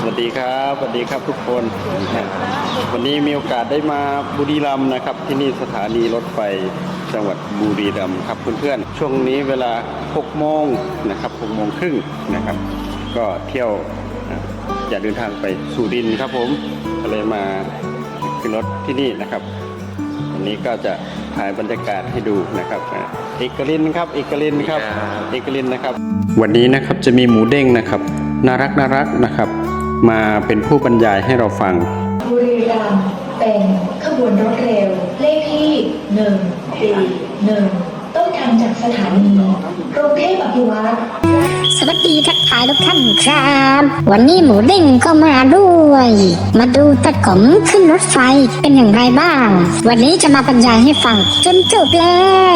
สวัสดีครับสวัสดีครับทุกคน วันนี้มีโอกาสได้มาบุรีรัมย์นะครับ ที่นี่สถานีรถไฟจังหวัดบุรีรัมย์ครับเพื่อนๆช่วงนี้เวลา6โมงนะครับ6โมงครึ่งนะครับ ก็เที่ยวนะอย่าเดินทางไปสุรินทร์ครับผมก็เลยมาขึ้นรถที่นี่นะครับวันนี้ก็จะถ่ายบรรยากาศให้ดูนะครับอะเอกลินครับเอกลินครับเอกลินนะครับ วันนี้นะครับจะมีหมูเด้งนะครับ น่ารักน่ารักนะครับ มาเป็นผู้บรรยายให้เราฟัง บุรีรัมย์เป็นขบวนรถเร็ว เลขที่1 4 1ต้นทางจากสถานีกรุงเทพอภิวัตร สวัสดีทักทายทุกท่านครับ วันนี้หมูเด้งก็มาด้วย มาดูตะกงขึ้นรถไฟเป็นอย่างไรบ้าง วันนี้จะมาบรรยายให้ฟังจนจบเล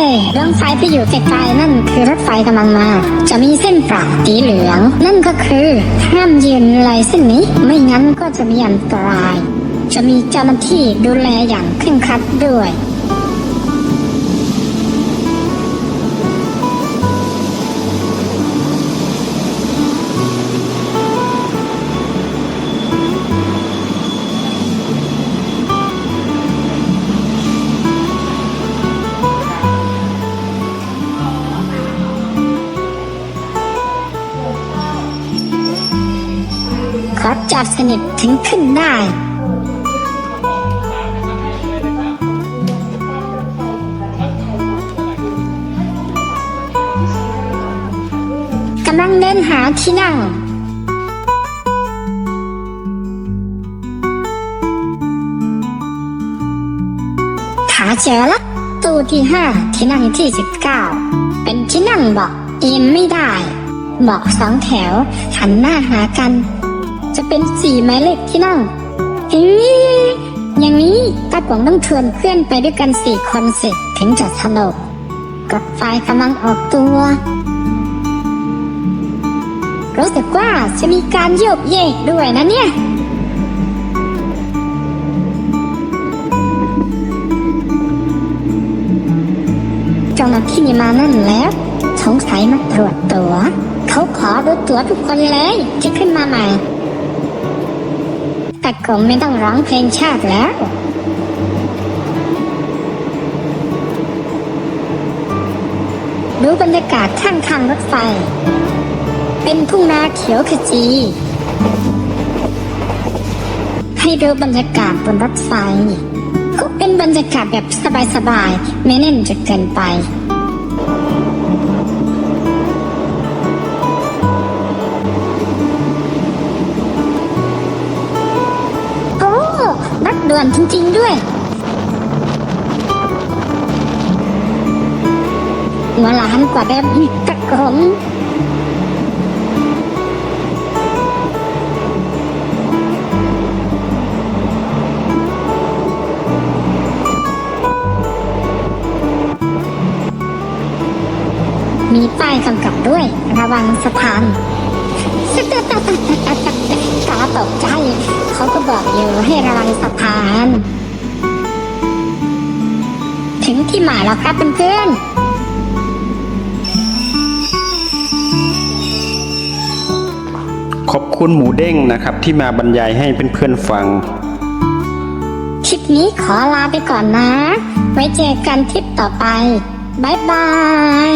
ยดวงไฟที่อยู่ไกลๆนั่นคือรถไฟกำลังมา จะมีเส้นปรับสีเหลือง นั่นก็คือห้ามยืนเลยเส้นนี้ ไม่งั้นก็จะมีอันตราย จะมีเจ้าหน้าที่ดูแลอย่างเคร่งครัดด้วย ขอจับสนิทถึงขึ้นได้ กำลังเดินหาที่นั่งหาเจอละตู้ที่ห้าที่นั่งที่สิบเก้าเป็นที่นั่งบอกเอ็นไม่ได้ บอกสองแถวหันหน้าหากัน จะเป็นสี่หมายเลขที่นั่งเฮ้ยอย่างนี้ตากวงต้องชวนเพื่อนไปด้วยกันสี่คนสิถึงจะสนุกรถไฟกำลังออกตัว รู้สึกว่าจะมีการโยกเยกด้วยนะเนี่ยเจ้าหน้าที่มานั่นแล้วสงสัยมาตรวจตัว เขาขอดูตัวทุกคนเลยที่ขึ้นมาใหม่ ต่คงไม่ต้องร้องเพลงชาติแล้วดูบรรยากาศข้างทางรถไฟ เป็นทุ่งนาเขียวขจี ให้ดูบรรยากาศบนรถไฟ ก็เป็นบรรยากาศแบบสบายๆ ไม่แน่นจนเกินไป ด่วนจริง ๆ ด้วย หัวล้านกว่าแบบอีกตะกงมีป้ายกำกับด้วย ระวังสะพาน บอกอยู่ให้ระวังสะพาน ถึงที่หมายแล้วครับเพื่อนๆขอบคุณหมูเด้งนะครับที่มาบรรยายให้เพื่อนๆฟัง คลิปนี้ขอลาไปก่อนนะ ไว้เจอกันคลิปต่อไป บ๊ายบาย